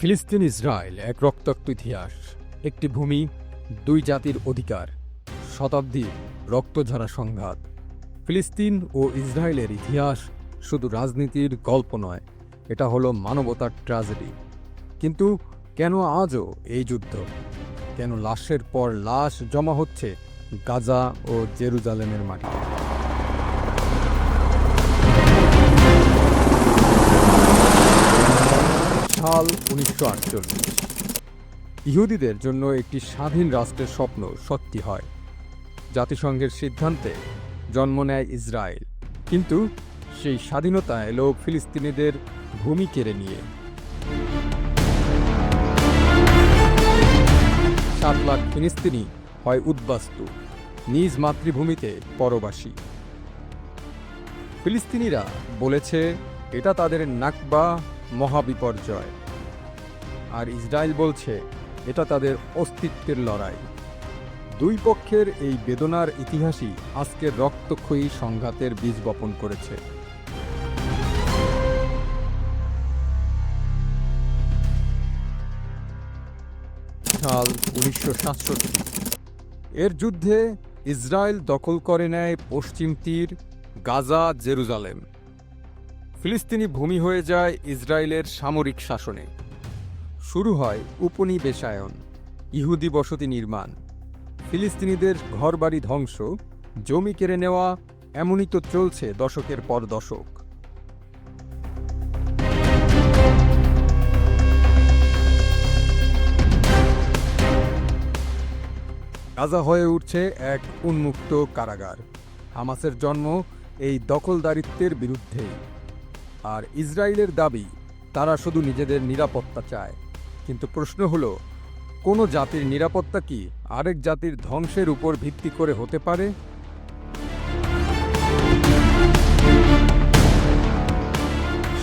ফিলিস্তিন ইসরায়েল এক রক্তাক্ত ইতিহাস, একটি ভূমি, দুই জাতির অধিকার শতাব্দীর রক্তঝরা সংঘাত। ফিলিস্তিন ও ইসরায়েলের ইতিহাস শুধু রাজনীতির গল্প নয়, এটা হলো মানবতার ট্র্যাজেডি কিন্তু কেন আজও এই যুদ্ধ? কেন লাশের পর লাশ জমা হচ্ছে গাজা ও জেরুজালেমের মাটিতে? সাল উনিশশো আটচল্লিশ। ইহুদিদের জন্য একটি স্বাধীন রাষ্ট্রের স্বপ্ন সত্যি হয়। জাতিসংঘের সিদ্ধান্তে জন্ম নেয় ইসরায়েল। কিন্তু সেই স্বাধীনতা এলো ফিলিস্তিনিদের ভূমি কেড়ে নিয়ে। সাত লাখ ফিলিস্তিনি হয় উদ্বাস্তু, নিজ মাতৃভূমিতে পরবাসী। ফিলিস্তিনিরা বলেছে, এটা তাদের নাকবা মহাবিপর্যয়। আর ইসরায়েল বলছে, এটা তাদের অস্তিত্বের লড়াই। দুই পক্ষের এই বেদনার ইতিহাসই আজকের রক্তক্ষয়ী সংঘাতের বীজ বপন করেছে। সাল উনিশশো সাতষট্টি। এর যুদ্ধে ইসরায়েল দখল করে নেয় পশ্চিম তীর, গাজা, জেরুজালেম। ফিলিস্তিনি ভূমি হয়ে যায় ইসরায়েলের সামরিক শাসনে। শুরু হয় উপনিবেশায়ন, ইহুদি বসতি নির্মাণ। ফিলিস্তিনিদের ঘরবাড়ি ধ্বংস, জমি কেড়ে নেওয়া, এমনই তো চলছে দশকের পর দশক। গাজা হয়ে উঠছে এক উন্মুক্ত কারাগার। হামাসের জন্ম এই দখলদারিত্বের বিরুদ্ধেই। আর ইসরায়েলের দাবি, তারা শুধু নিজেদের নিরাপত্তা চায়। কিন্তু প্রশ্ন হলো, কোনো জাতির নিরাপত্তা কি আরেক জাতির ধ্বংসের উপর ভিত্তি করে হতে পারে?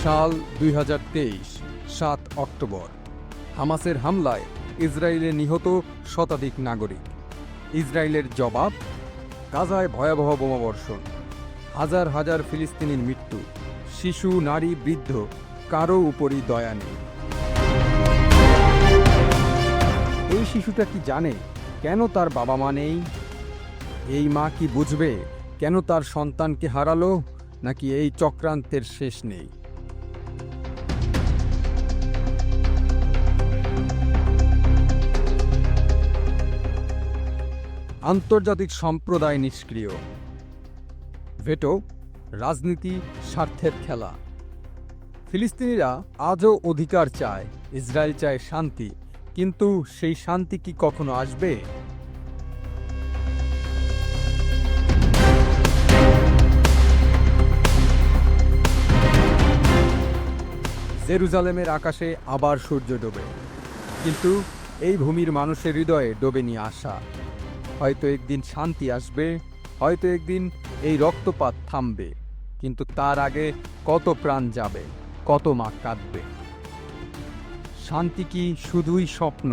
সাল দুই সাত অক্টোবর। হামাসের হামলায় ইসরায়েলে নিহত শতাধিক নাগরিক। ইসরায়েলের জবাব, গাজায় ভয়াবহ বোমাবর্ষণ। হাজার হাজার ফিলিস্তিনির মৃত্যু। শিশু, নারী, বৃদ্ধ, কারও উপরই দয়া নেই। শিশুটা কি জানে কেন তার বাবা মা নেই? এই মা কি বুঝবে কেন তার সন্তানকে হারালো, নাকি এই চক্রান্তের শেষ নেই? আন্তর্জাতিক সম্প্রদায় নিষ্ক্রিয়। ভেটো, রাজনীতি, স্বার্থের খেলা। ফিলিস্তিনিরা আজও অধিকার চায়, ইসরায়েল চায় শান্তি। কিন্তু সেই শান্তি কি কখনো আসবে? জেরুজালেমের আকাশে আবার সূর্য ডোবে। কিন্তু এই ভূমির মানুষের হৃদয়ে ডোবেনি আশা। হয়তো একদিন শান্তি আসবে, হয়তো একদিন এই রক্তপাত থামবে। কিন্তু তার আগে কত প্রাণ যাবে, কত মা কাঁদবে। শান্তি কি শুধুই স্বপ্ন?